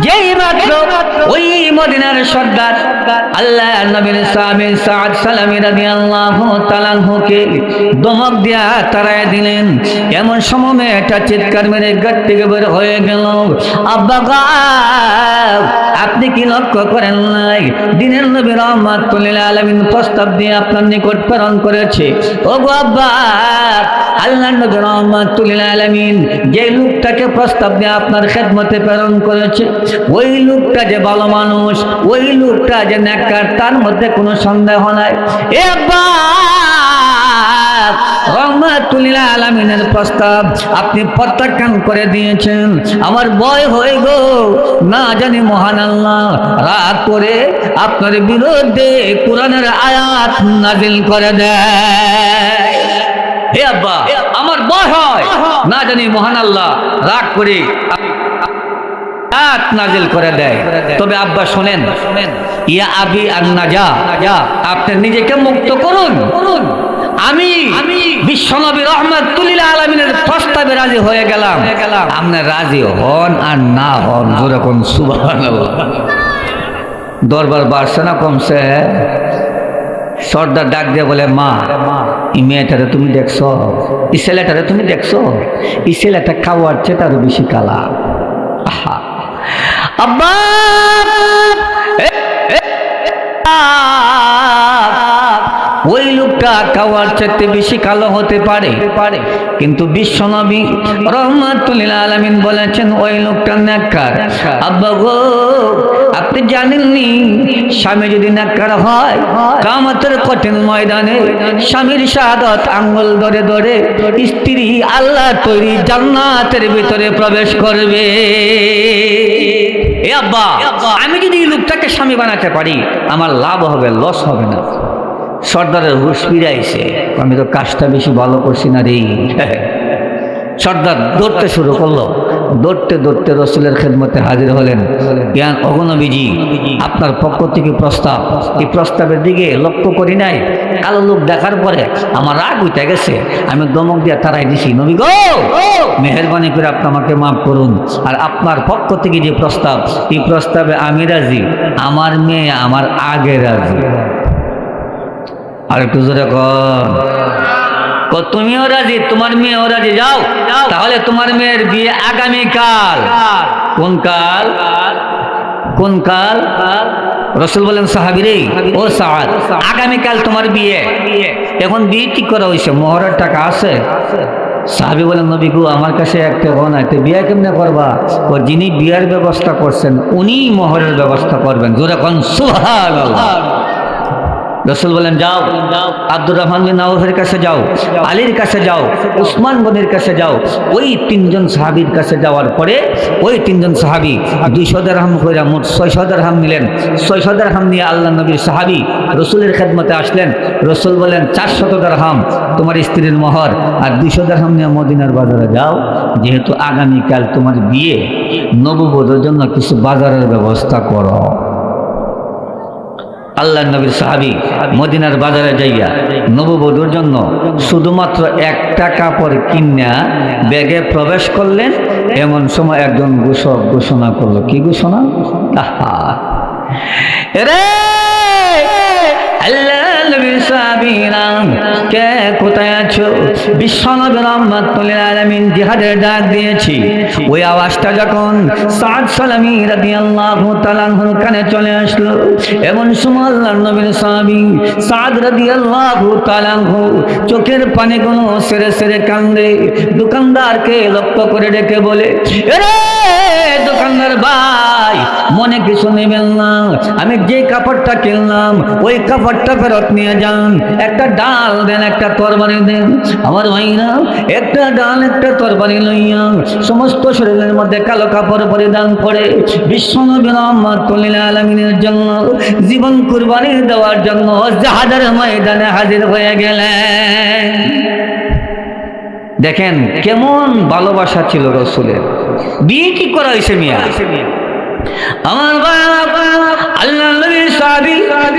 যেই ওই মদিনার আল্লাহ নবীর দিয়া দিলেন। এমন একটা মেরে হয়ে গেল। আপনি কি লক্ষ্য করেন নাই? দিনের নবী রহমাতুল্লিল আলমিন প্রস্তাব দিয়ে আপনার নিকট প্রেরণ করেছে। ও গো আব্বা, আল্লাহ নবী রহমাতুল্লিল আলমিন যে লোকটাকে প্রস্তাব দিয়ে আপনার খেদমতে প্রেরণ করেছে, ওই লোকটা যে ভালো মানুষ, ওই লোকটা যে নেককার, তার মধ্যে কোনো সন্দেহ নাই। এ আব্বা রহমাতুল্লাহ আলমিনের প্রস্তাব আপনি প্রত্যাখ্যান করে দিয়েছেন। আমার ভয় হয়ে গো, না জানি মহান আল্লাহ, রাগ করে আপনার বিরুদ্ধে কোরআনের আয়াত নাজিল করে দেয়। হে আব্বা আমার ভয় হয়, না জানি মহান আল্লাহ, রাগ করে আয়াত নাজিল করে দেয়। তবে আব্বা শোনেন, ইয়া আবি আর নাজা আপনি নিজেকে মুক্ত করুন। আমি বিশ্বনবী রহমাতুল্লিল আলমিনের প্রস্তাবে রাজি হয়ে গেলাম। আপনি রাজি হন আর না হন যেরকম সুবাহ দরবার বাড়ছে না কমছে? সর্দার ডাক দিয়ে বলে, মা, এই মেয়েটারে তুমি দেখছ? এই ছেলেটারে তুমি দেখছ? এই ছেলেটা খাওয়ার চেয়ে তারও বেশি কালা। আহা আব্বা! লোকটা খাওয়ার চাইতে বেশি কালো হতে পারে। পারে কিন্তু বিশ্বনবী রহমাতুল্লিল আলমিন বলেছেন, ওই লোকটা নাক্কার আব্বা গো, আপনি জানেননি, স্বামী যদি নাক্কার হয়, কামতের কঠিন ময়দানে স্বামীর শাহাদত আঙ্গুল ধরে ধরে স্ত্রী আল্লাহ তৈরি জান্নাতের ভিতরে প্রবেশ করবে। এ আব্বা, আমি যদি এই লোকটাকে স্বামী বানাতে পারি, আমার লাভ হবে, লস হবে না। সর্দারের হুশ ফিরাইছে। আমি তো কাজটা বেশি ভালো করছি না রে। সর্দার দৌড়তে শুরু করল। দৌড়তে দৌড়তে রসুলের খেদমতে হাজির হলেন। জ্ঞান অগণবিজি, আপনার পক্ষ থেকে প্রস্তাব। এই প্রস্তাবের দিকে লক্ষ্য করি নাই। কালো লোক দেখার পরে আমার রাগ উঠে গেছে। আমি দমক দিয়ে তারাই দিছি, নবী গো, মেহরবানি করে আপনি আমাকে মাফ করুন। আর আপনার পক্ষ থেকে যে প্রস্তাব, এই প্রস্তাবে আমি রাজি। আমার মেয়ে আমার আগে রাজি। আর একটু জোরে কর তুমিও রাজি, তোমার মেয়েও রাজি, যাও। তাহলে তোমার মেয়ের বিয়ে আগামীকাল। কোন কাল? কোন কাল? রসুল বলেন সাহাবিরে ও সাহাদ আগামীকাল তোমার বিয়ে। এখন বিয়ে ঠিক করা হয়েছে মোহরের টাকা আছে? সাহাবি বলেন, নবী গো, আমার কাছে একটা বোন আছে বিয়ে কেমনে করবা? ও যিনি বিয়ের ব্যবস্থা করছেন উনি মহরের ব্যবস্থা করবেন। জোরে কোন সুহান রসুল বলেন, যাও, আব্দুর রহমান বিন আউফের কাছে যাও, আলীর কাছে যাও, উসমান গনির কাছে যাও, ওই তিনজন সাহাবির কাছে যাওয়ার পরে ওই তিনজন সাহাবি দুইশো দেড়হাম করে মোট ছয়শো দেড়হাম নিলেন। ছয়শো দেড়হাম নিয়ে আল্লাহ নবীর সাহাবি রসুলের খেদমতে আসলেন। রসুল বলেন, চারশত দেড়হাম তোমার স্ত্রীর মহর আর দুইশো দেড়হাম নিয়ে মদিনার বাজারে যাও। যেহেতু আগামীকাল তোমার বিয়ে নববধূর জন্য কিছু বাজারের ব্যবস্থা করো। আল্লাহ নবীর সাহাবি মদিনার বাজারে যাইয়া নববধূর জন্য শুধুমাত্র একটা কাপড় কিনা ব্যাগে প্রবেশ করলেন। এমন সময় একজন ঘোষক ঘোষণা করল, কি ঘোষণা? আহা রে আছো বিশ্বনবী রহমাতুল্লিল আলামিন জিহাদের ডাক দিয়েছি। ওই আওয়াজটা যখন সাদ সালামি রাদিয়াল্লাহু তাআলার কানে চলে আসলো, এমন সময় আল্লাহর নবীর সাহাবী সাদ রাদিয়াল্লাহু তাআলা চোখের পানিগুলো সেরে সেরে কান্দে। দোকানদারকে লক্ষ্য করে ডেকে বলে এরে দোকানদার ভাই, মনে কিছু নেবেন না? আমি যে কাপড়টা কিনলাম, ওই কাপড়টা ফেরত নিয়ে যান। একটা ডাল দেন, একটা তরবারি দেন। আমার ভাইরা, একটা ডাল, একটা তরবারি লইয়া সমস্ত শরীরের মধ্যে কালো কাপড় পরিধান করে বিশ্বনবী রহমাতুল্লিল আলমিনের জন্য, জীবন কুরবানি দেওয়ার জন্য জাহাজের ময়দানে হাজির হয়ে গেলেন। দেখেন, কেমন ভালোবাসা ছিল রসুলের। বিয়ে কি করা হয়েছে মিয়া? আমার বাবা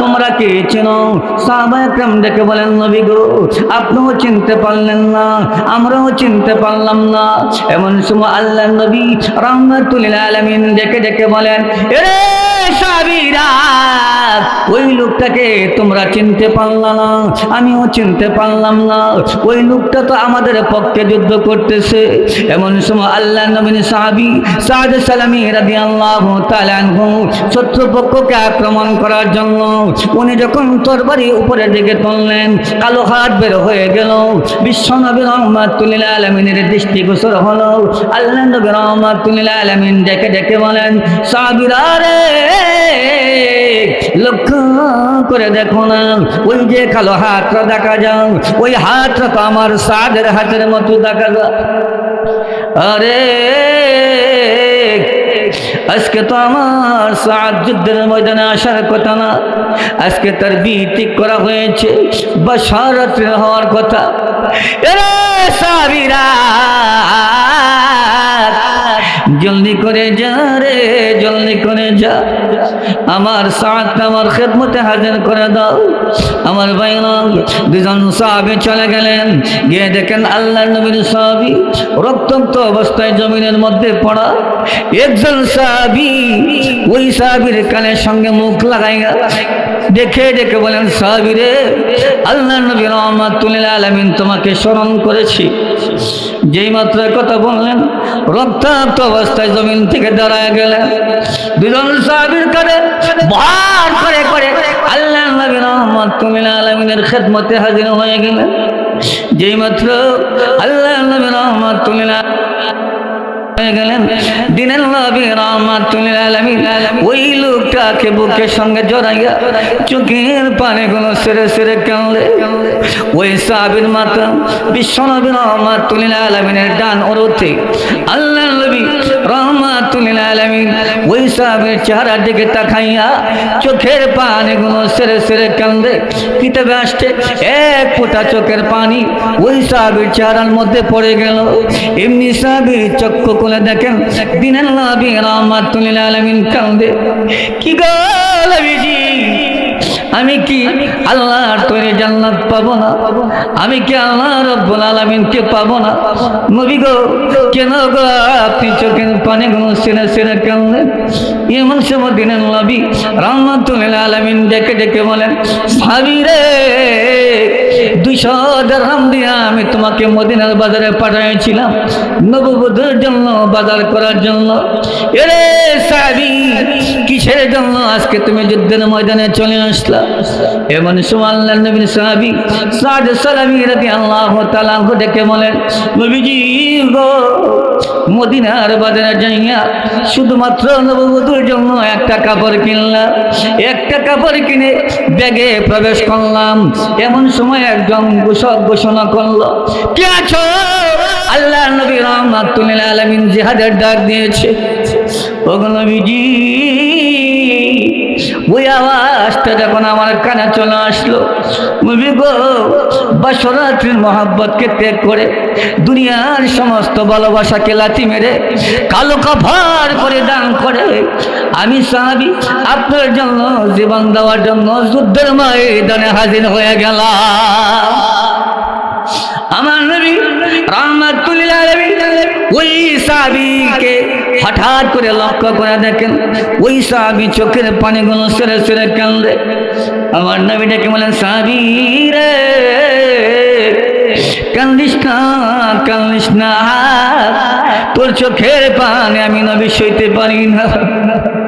তোমরা কে চেনো? সাহাবায়াম ডেকে বলেন, নবী গো, আপনিও চিনতে পারলেন না, আমরাও চিনতে পারলাম না। এমন সময় আল্লাহ নবী রহমতুল্লাহ আলমিন ডেকে ডেকে বলেন, এরে সাবিরা ওই লোকটাকে তোমরা চিনতে পারলা না, আমিও চিনতে পারলাম না। ওই লোকটা তো আমাদের পক্ষে যুদ্ধ করতেছে। এমন সময় আল্লাহ নবীন সাহাবি সাদ সালামি রাদি আল্লাহ শত্রুপক্ষকে আক্রমণ করার জন্য উনি যখন তরবারি উপরের দিকে তুললেন, কালো হাত বের হয়ে গেল। বিশ্ব নবী রহমাতুল্লাহ আলমিনের দৃষ্টিগোচর হলো। আল্লাহ নবী রহমাতুল্লাহ আলমিন ডেকে ডেকে বলেন সাবিরা রে লক্ষ্য করে দেখো না, ওই যে কালো হাতটা দেখা যাও, ওই হাতটা তো আমার সাদের হাতের মতো দেখা যায় আরে, আজকে তো আমার সাত যুদ্ধের ময়দানে আসার কথা না, আজকে তার বিতিক করা হয়েছে বা সারাত্রি হওয়ার কথা। এরে সাবিরা! জলদি করে যা রে, জলদি করে যা। আমার সাত আমার খেদমতে হাজির করে দাও। আমার বাইন দুজন সাহাবি চলে গেলেন। গিয়ে দেখেন আল্লাহ নবীর সাহাবি রক্তাক্ত অবস্থায় জমিনের মধ্যে পড়া। একজন সাহাবি ওই সাহাবির কানের সঙ্গে মুখ লাগাইয়া দেখে দেখে বলেন, সাহাবি রে, আল্লাহ নবী রহমাতুল্লাহ আলমিন তোমাকে স্মরণ করেছি। যেই মাত্র কথা বললেন, রক্তাক্ত অবস্থায় জমিন থেকে দাঁড়ায় গেলেন দুজন সাহাবির কানে ভার করে করে আল্লাহ নবী কুমিল আলমিনের খেদমতে হাজির হয়ে গেলেন। যেই মাত্র আল্লাহ নবী রহমাতুল্লাহ হয়ে গেলেন। দিনের নবী রহমাতুল আলামিন। ওই লোকটাকে বুকের সঙ্গে জড়াইয়া চোখের পানিগুলো সেরে সেরে কাঁদলে। ওই সাহাবীর মাতা বিশ্ব নবী রহমাতুল আলামিনের ডান ওরতে আল্লাহ নবী রহমাতুল্লাহ আলামিন। ওই সেরে সেরে কান্দে, কিতাবে আসছে, এক ফোঁটা চোখের পানি ওই সাহাবীর চেহারার মধ্যে পড়ে গেল। এমনি সাহাবীর চক্ষু খুলে দেখেন দিনের নবী রহমাতুল্লাহ আলামিন কান্দে। কি গো আমি কি আল্লাহর তৈরি জান্নাত পাবো না? আমি কি আল্লাহ রব্বুল আলামিনকে পাবো না? নবী গো কেন গো আপনি চোখের পানি গুলো সেরে সেরে কেনলেন এমন সময় দিনের নবী রহমতুল আলামিন ডেকে ডেকে বলেন ভাবি রে দুইশো দেড়হাম দিয়া আমি তোমাকে মদিনার বাজারে পাঠিয়েছিলাম নববধূর জন্য, বাজার করার জন্য। এরে সাবি কিসের জন্য আজকে তুমি যুদ্ধের ময়দানে চলে আসলা? এমন সময় আল্লাহ নবীন সাহাবি সাদ সালামি রাদি আল্লাহ তাআলা ডেকে বলেন, নবীজি গো, মদিনার বাজারে যাইয়া শুধুমাত্র নববধূর জন্য একটা কাপড় কিনলাম। একটা কাপড় কিনে ব্যাগে প্রবেশ করলাম। এমন সময় একজন ঘোষক ঘোষণা করল, কে আছো? আল্লাহ নবী রহমাতুল্লাহ আলমিন জিহাদের ডাক দিয়েছে। ওগো নবীজি ওই আওয়াজটা যখন আমার কানে চলে আসলো নবী গো, বাসরাত্রির মহাব্বতকে ত্যাগ করে দুনিয়ার সমস্ত ভালোবাসাকে লাথি মেরে, কালো কাভার করে দান করে, আমি সাহাবি আপনার জন্য জীবন দেওয়ার জন্য যুদ্ধের ময়দানে হাজির হয়ে গেলাম। ওই সাহাবীকে হঠাৎ করে লক্ষ্য করে দেখেন, ওই সাহাবী চোখের পানিগুলো সেরে সেরে কান্দে। আমার নবী ডেকে বলেন সাহাবী রে, কান্দিস না তোর চোখের পানি আমি নবী সইতে পারি না।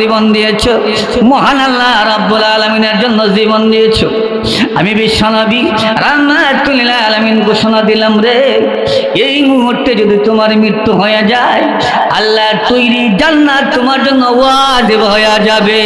জীবন দিয়েছ? মহান আল্লাহ রাব্বুল আলমিনের জন্য জীবন দিয়েছ। আমি বিশ্বনবী রান্নাতুল আলমিন ঘোষণা দিলাম রে। এই মুহূর্তে যদি তোমার মৃত্যু হয়ে যায়, আল্লাহ তৈরি জান্নাত তোমার জন্য ওয়াজিব হয়ে যাবে।